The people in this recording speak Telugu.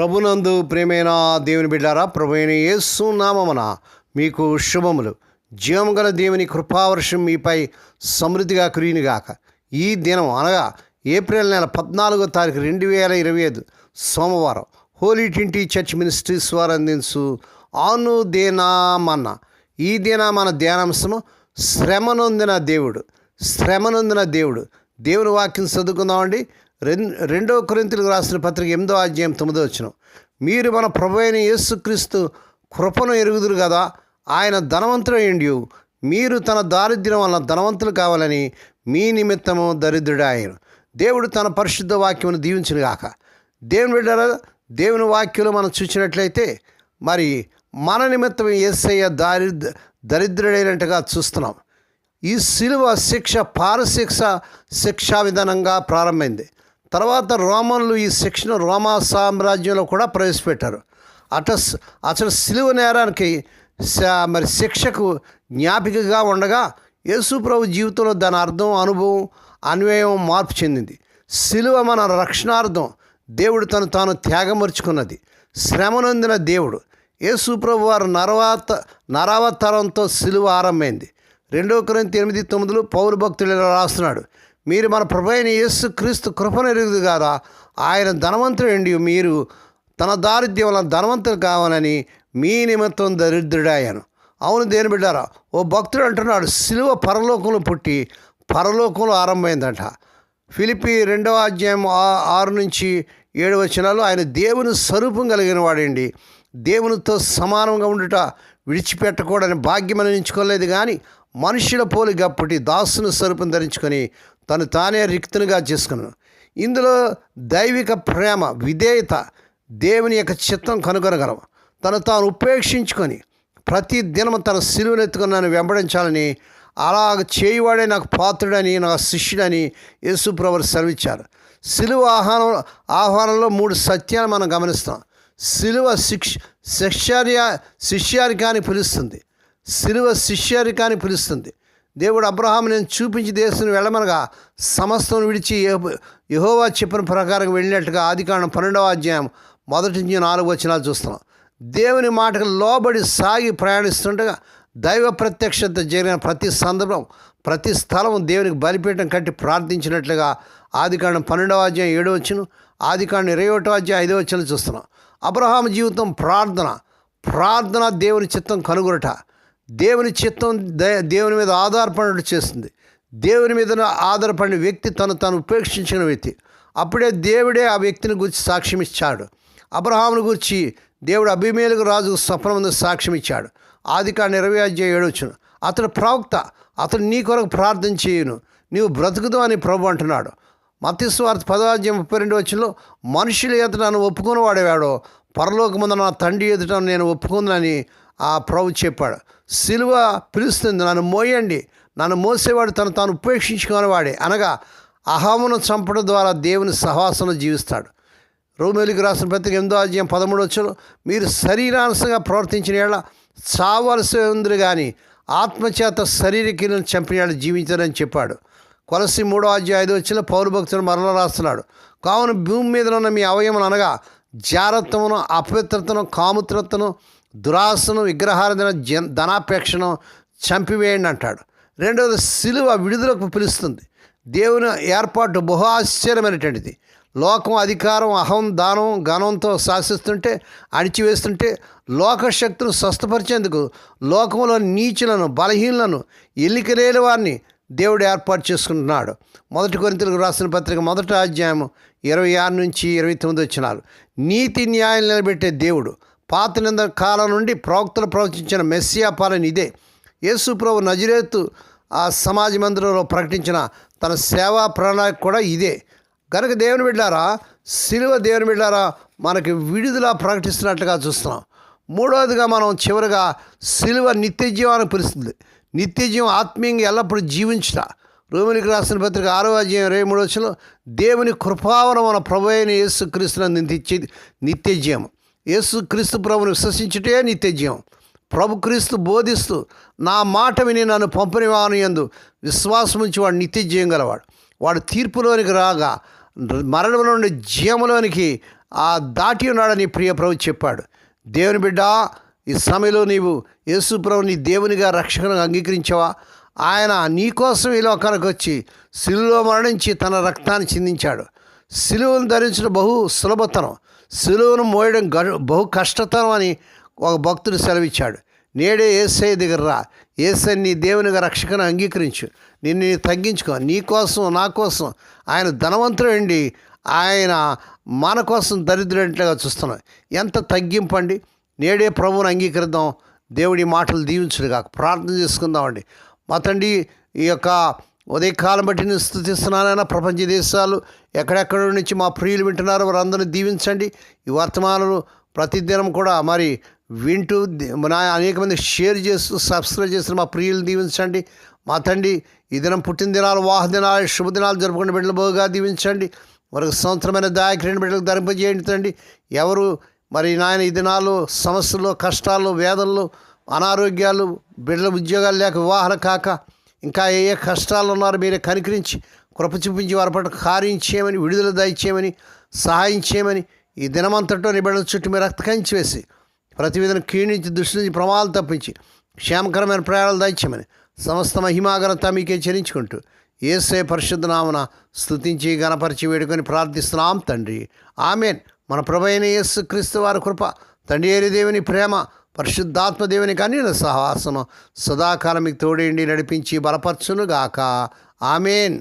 ప్రభునందు ప్రేమైన దేవుని బిడ్డారా ప్రభు యేసు నామమున మీకు శుభములు. జీవము గల దేవుని కృపావర్షం మీపై సమృద్ధిగా కురియునిగాక. ఈ దినం అనగా ఏప్రిల్ నెల పద్నాలుగో తారీఖు రెండు వేల ఇరవై ఐదు సోమవారం హోలీ ట్వంటీ చర్చ్ మినిస్ట్రీస్ వారు అందించు ఆను దేనామన్న ఈ దిన మన ధ్యానాంశము శ్రమనొందిన దేవుడు. శ్రమనొందిన దేవుడు. దేవుని వాక్యం చదువుకుందామండి. రెండో కొరింతలకు రాసిన పత్రిక ఎనిమిదో అధ్యాయం తొమ్మిదో వచ్చిన. మీరు మన ప్రభు అయిన యేసుక్రీస్తు కృపను ఎరుగుదురు కదా ఆయన ధనవంతుడు మీరు తన దారిద్ర్యం వలన ధనవంతులు కావాలని మీ నిమిత్తము దరిద్రుడు ఆయన దేవుడు తన పరిశుద్ధ వాక్యమును దీవించును గాక దేవుని బిడ్డరా దేవుని వాక్యంలో మనం చూసినట్లయితే మరి మన నిమిత్తం ఏసయ్య దారిద్ర దరిద్రుడైనట్టుగా చూస్తున్నాం. ఈ శిలువ శిక్ష పారశిక్ష శిక్షా విధానంగా ప్రారంభమైంది. తర్వాత రోమన్లు ఈ శిక్షను రోమా సామ్రాజ్యంలో కూడా ప్రవేశపెట్టారు. అట అసలు శిలువ నేరానికి మరి శిక్షకు జ్ఞాపికగా ఉండగా యేసుప్రభు జీవితంలో దాని అర్థం అనుభవం అన్వయం మార్పు చెందింది. శిలువ మన రక్షణార్థం దేవుడు తను తాను త్యాగమర్చుకున్నది. శ్రమనొందిన దేవుడు. యేసుప్రభు వారు నరవాత నరావతారంతో సిలువ ఆరంభమైంది. రెండో కొరింథీ ఎనిమిది తొమ్మిదిలో పౌరు భక్తులు రాస్తున్నాడు. మీరు మన ప్రభు అయిన యేసు క్రీస్తు కృపనెరుగుదు కాదా ఆయన ధనవంతుడు మీరు తన దారిద్ర్యం వలన ధనవంతులు కావాలని మీ నిమిత్తం దరిద్రుడాయను అవును దేని బిడ్డారా ఓ భక్తుడు అంటున్నాడు సిలువ పరలోకంలో పుట్టి పరలోకంలో ఆరంభమైందంట. ఫిలిపి రెండవ అధ్యాయం ఆ- ఆరు నుంచి ఏడు వచనాలు ఆయన దేవుని స్వరూపం కలిగిన వాడండి. దేవునితో సమానంగా ఉండుట విడిచిపెట్టకూడని భాగ్యం ఎంచుకోలేదు కానీ మనుషుల పోలి గప్పటి దాసుని స్వరూపం ధరించుకొని తను తానే రిక్తునిగా చేసుకున్నాను ఇందులో దైవిక ప్రేమ విధేయత దేవుని యొక్క చిత్తం కనుగొనగలం. తను తాను ఉపేక్షించుకొని ప్రతి దినం తన సిలువనెత్తుకుని నన్ను వెంబడించాలని అలాగ చేయువాడే నాకు పాత్రుడని నా శిష్యుడని యేసుప్రవర్ సెలవిచ్చారు. సిలువ ఆహ్వానం ఆహ్వానంలో మూడు సత్యాలు మనం గమనిస్తాం సిలువ శిక్ష శిష్యార్య శిష్యారికాన్ని పిలుస్తుంది. సిలువ శిష్యారికాన్ని పిలుస్తుంది. దేవుడు అబ్రహాం నేను చూపించి దేశం వెళ్ళమనగా సమస్తం విడిచి యహోవా చెప్పిన ప్రకారం వెళ్ళినట్టుగా ఆదికాండం పన్నెండవ అధ్యాయం మొదటి నుంచి నాలుగు వచనాలు చూస్తున్నాం. దేవుని మాటకు లోబడి సాగి ప్రయాణిస్తుండగా దైవ ప్రత్యక్షత జరిగిన ప్రతి సందర్భం ప్రతి స్థలం దేవునికి బలిపీఠం కట్టి ప్రార్థించినట్లుగా ఆదికాండం పన్నెండవ అధ్యాయం ఏడో వచ్చిన ఆదికాండం ఇరవై ఒకటో అధ్యాయం ఐదో వచ్చిన చూస్తున్నాం. అబ్రహాం జీవితం ప్రార్థన ప్రార్థన దేవుని చిత్తం కనుగొనట. దేవుని చిత్తం దే- దేవుని మీద ఆధారపడి చేస్తుంది. దేవుని మీద ఆధారపడిన వ్యక్తి తను తను ఉపేక్షించిన వ్యక్తి. అప్పుడే దేవుడే ఆ వ్యక్తిని గురించి సాక్ష్యం ఇచ్చాడు అబ్రహామును గురించి దేవుడు అభిమేలకు రాజుకు స్వప్నం సాక్ష్యం ఇచ్చాడు ఆది కాండ ఇరవై అధ్యాయం ఏడవచ్చును అతడు ప్రవక్త అతడు నీ కొరకు ప్రార్థన చేయను నీవు బ్రతుకుదు అని ప్రభు అంటున్నాడు. మత్స్వార్థ పదవాజ్యం ముప్పై రెండు వచ్చినలో మనుషుల ఎదుట నన్ను ఒప్పుకుని వాడేవాడో పరలోకముందు నా తండ్రి ఎదుట నేను ఒప్పుకుందని ఆ ప్రభు చెప్పాడు సిలువ పిలుస్తుంది నన్ను మోయండి. నన్ను మోసేవాడు తను తాను ఉపేక్షించుకునేవాడే అనగా అహమును చంపడం ద్వారా దేవుని సహవాసంలో జీవిస్తాడు. రోమేలికి రాసిన ప్రతి ఎనిమిదో అధ్యాయం పదమూడు వచ్చును మీరు శరీరానుసంగా ప్రవర్తించిన ఏళ్ళ చావలసి ఉంది కానీ ఆత్మచేత శరీరకీలను చంపిన ఏళ్ళ జీవించారని చెప్పాడు. కొలసి మూడో అధ్యాయం ఐదు వచ్చిన పౌరు భక్తులు రాస్తున్నాడు కావున భూమి మీద ఉన్న మీ అవయములు అనగా జారత్వమును అపవిత్రతను కాముత్రతను దురాశను విగ్రహారాధన జన్ ధనాపేక్షను చంపివేయండి అంటాడు. రెండవది సిలువ విడుదలకు పిలుస్తుంది. దేవుని ఏర్పాటు బహు ఆశ్చర్యమైనటువంటిది. లోకం అధికారం అహం దానం ఘనంతో శాసిస్తుంటే అణిచివేస్తుంటే లోకశక్తులు స్వస్థపరిచేందుకు లోకంలో నీచులను బలహీనులను ఎల్లికలేని వారిని దేవుడు ఏర్పాటు చేసుకుంటున్నాడు. మొదటి కొరింతలకు రాసిన పత్రిక మొదటి అధ్యాయం ఇరవై ఆరు నుంచి ఇరవై తొమ్మిది వచ్చినారు నీతి న్యాయం నిలబెట్టే దేవుడు పాత నింద కాలం నుండి ప్రవక్తలు ప్రవచించిన మెస్సియా పాలన ఇదే. యేసుప్రభు నజరేతు ఆ సమాజ మందిరంలో ప్రకటించిన తన సేవా ప్రణాళిక కూడా ఇదే. కనుక దేవుని బిడ్డారా సిలువ దేవుని బిడ్డారా మనకి విడుదల ప్రకటిస్తున్నట్లుగా చూస్తున్నాం. మూడవదిగా మనం చివరిగా సిలువ నిత్య జీవాన్ని పిలుస్తుంది. నిత్య జీవం ఆత్మీయంగా ఎల్లప్పుడూ జీవించట. రోమిలికి రాసిన పత్రిక ఆరో అధ్యాయం ఇరవై మూడు వచ్చిన దేవుని కృపావరం మన ప్రభు అయిన యేసు క్రీస్తునందు నిత్య నిత్య జీవం యేసు క్రీస్తు ప్రభుని విశ్వసించుటే నిత్యజ్యం ప్రభు క్రీస్తు బోధిస్తూ నా మాట విని నన్ను పంపిన ఎందు యందు విశ్వాసం ఉంచి వాడు నిత్యజ్యం గలవాడు. వాడు తీర్పులోనికి రాగా మరణం నుండి జీవంలోనికి ఆ దాటి ఉన్నాడని ప్రియ ప్రభు చెప్పాడు. దేవుని బిడ్డ ఈ సమయంలో నీవు యేసు ప్రభుని దేవునిగా రక్షణగా అంగీకరించావా? ఆయన నీకోసం ఈ లోకానికి వచ్చి సిలువలో మరణించి తన రక్తాన్ని చిందించాడు. సిలువను ధరించడం బహు సులభతరం సిలువను మోయడం గడు బహు కష్టతరం అని ఒక భక్తుడు సెలవిచ్చాడు. నేడే ఏసై దగ్గర రా. ఏసై నీ దేవునిగా రక్షకను అంగీకరించు. నిన్ను తగ్గించుకో. నీ కోసం నా కోసం ఆయన ధనవంతుడు అండి ఆయన మన కోసం దరిద్రుడిగా చూస్తున్నాం ఎంత తగ్గింపండి? నేడే ప్రభువుని అంగీకరిద్దాం. దేవుడి మాటలు దీవించుడు కాక ప్రార్థన చేసుకుందామండి. మతండి ఈ యొక్క ఉదయకాలం బట్టి నేను స్థుతిస్తున్నానైనా ప్రపంచ దేశాలు ఎక్కడెక్కడ నుంచి మా ప్రియులు వింటున్నారు వారందరినీ దీవించండి. ఈ వర్తమానాలు ప్రతిదినం కూడా మరి వింటూ నా అనేక మంది షేర్ చేస్తూ సబ్స్క్రైబ్ చేసిన మా ప్రియులు దీవించండి. మా తండ్రి ఈ దినం పుట్టినదినాలు వాహదినాలు శుభదినాలు జరుపుకునే బిడ్డలు బోగా దీవించండి. వారికి సంవత్సరమైన దాయకరైన బిడ్డలకు ధరింపజేయండి తండ్రి. ఎవరు మరి నాయన ఈ దినాలు సమస్యలు కష్టాలు వేదనలు అనారోగ్యాలు బిడ్డల ఉద్యోగాలు లేక వివాహాలు కాక ఇంకా ఏ ఏ కష్టాలు ఉన్నారో మీరే కనికరించి కృప చూపించి వారి పట్ల కార్యం చేయమని విడుదల దయచేయమని సహాయం చేయమని ఈ దినమంతటో నీ చుట్టూ మీరు రక్త వేసి ప్రతి విధంగా క్షీణించి దృష్టి నుంచి ప్రమాదాలు తప్పించి క్షేమకరమైన ప్రయాణాలు దయచేయమని సమస్త మహిమాగనత మీకే చెల్లించుకుంటూ ఏసే పరిశుద్ధ నామన స్థుతించి గణపరిచి వేడుకొని ప్రార్థిస్తున్నాం తండ్రి. ఆమెన్. మన ప్రభు అయిన యేసు క్రీస్తు వారి కృప తండ్రి ఏరి దేవుని ప్రేమ పరిశుద్ధాత్మ దేవుని కనీన సహవాసము సదాకాలం మీకు తోడేండి నడిపించి బలపరచునుగాక. ఆమెన్.